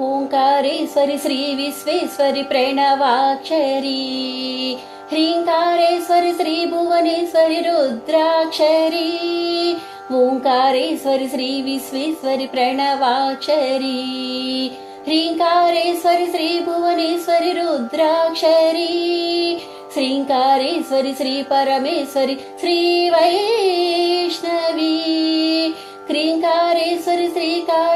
ओङ्कारेश्वरि श्रीविश्वेश्वरि प्रणवाक्षरी। ह्रीङ्कारेश्वरि श्रीभुवनेश्वरि रुद्राक्षरी। ओङ्कारेश्वरि श्रीविश्वेश्वरि प्रणवाक्षरी। ह्रीङ्कारेश्वरि श्रीभुवनेश्वरि रुद्राक्षरी। श्रीङ्कारेश्वरि श्रीपरमेश्वरि श्रीवैष्णवी क्रीङ्कारेश्वरि श्रीकार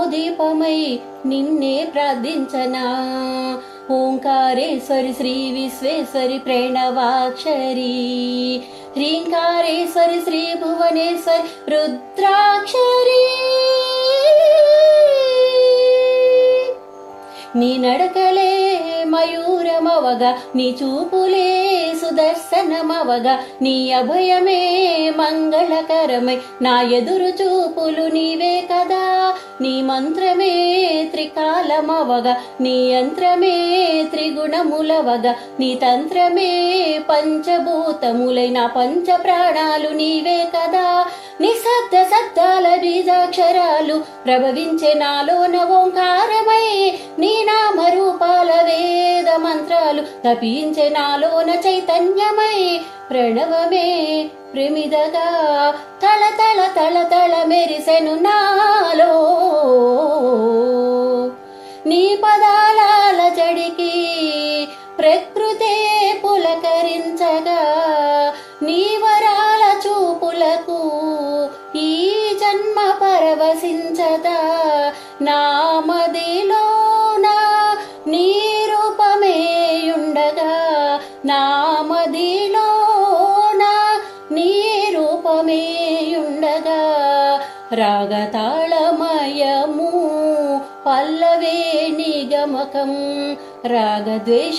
దీపమై నిన్నే ప్రార్థించనా? ఓంకారేశ్వరి శ్రీ విశ్వేశ్వరి ప్రేణవాక్షరి. హ్రీంకారేశ్వరి శ్రీ భువనేశ్వరి రుద్రాక్షరి. నీ నడకలే మయూరమవగా నీ చూపులే సుదర్శ సుదర్శనమవగా నీ అభయమే మంగళకరమై. నా ఎదురు చూపులు నీవే కదా నీ మంత్రమే త్రికాలమవగా నీ యంత్రమే త్రిగుణములవగా నీ తంత్రమే పంచభూతములైన పంచ ప్రాణాలు నీవే కదా. నిశ్శబ్ద శబ్దాల బీజాక్షరాలు ప్రభవించే నాలో నవోంకారమై నీ నామరూపా వేద మంత్రాలు తపించే నాలోన చైతన్యమై ప్రణవమే ప్రమిదగా తల తల తల తల మెరిసెను నాలో. నీ పదాల జడికి ప్రకృతే పులకరించగా నీ వరాల చూపులకు ఈ జన్మ పరవశించదా? నామదిలో రాగతాళమయము పల్లవే నిగమకం రాగద్వేషరహితం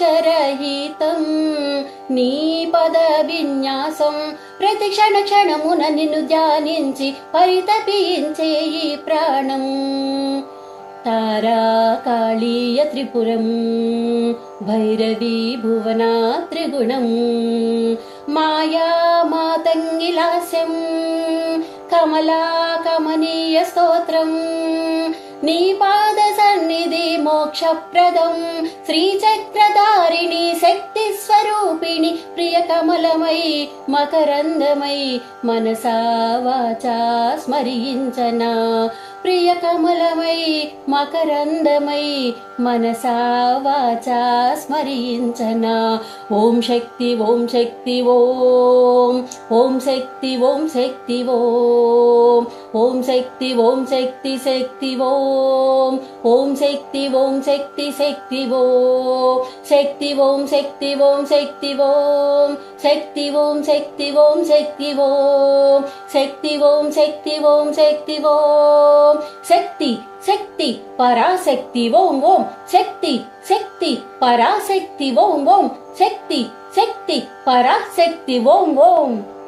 నీ పద విన్యాసం. ప్రతి క్షణ క్షణమున నిన్ను ధ్యానించి పరితపించే ఈ ప్రాణం. తారా కాళీయ త్రిపురం భైరవీ భువనా త్రిగుణం మాయా మాతంగిలాస్యం. కమలా కమనీయ స్తోత్రం. నీ పాద సన్నిధి మోక్షప్రదం. శ్రీచక్రధారిణి శక్తి స్వరూపిణి ప్రియ కమలమై మకరందమై మనసా వాచా స్మరించనా. ప్రియ కమలమై మకరందమై మనసా వాచా స్మరించనా ఓం శక్తి ఓం శక్తి ఓం ఓం శక్తి ఓం శక్తి ఓం ఓం శక్తి ఓం శక్తి శక్తి ఓం ఓం శక్తి ఓం శక్తి శక్తి ఓం శక్తి ఓం శక్తి ఓం శక్తి ఓం శక్తి ఓం శక్తి ఓం శక్తి ఓం శక్తి ఓం శక్తి ఓం శక్తి ఓం ஓம். சக்தி சக்தி பராசக்தி ஓம் ஓம். சக்தி சக்தி பராசக்தி ஓம் ஓம். சக்தி சக்தி பராசக்தி ஓம் ஓம்.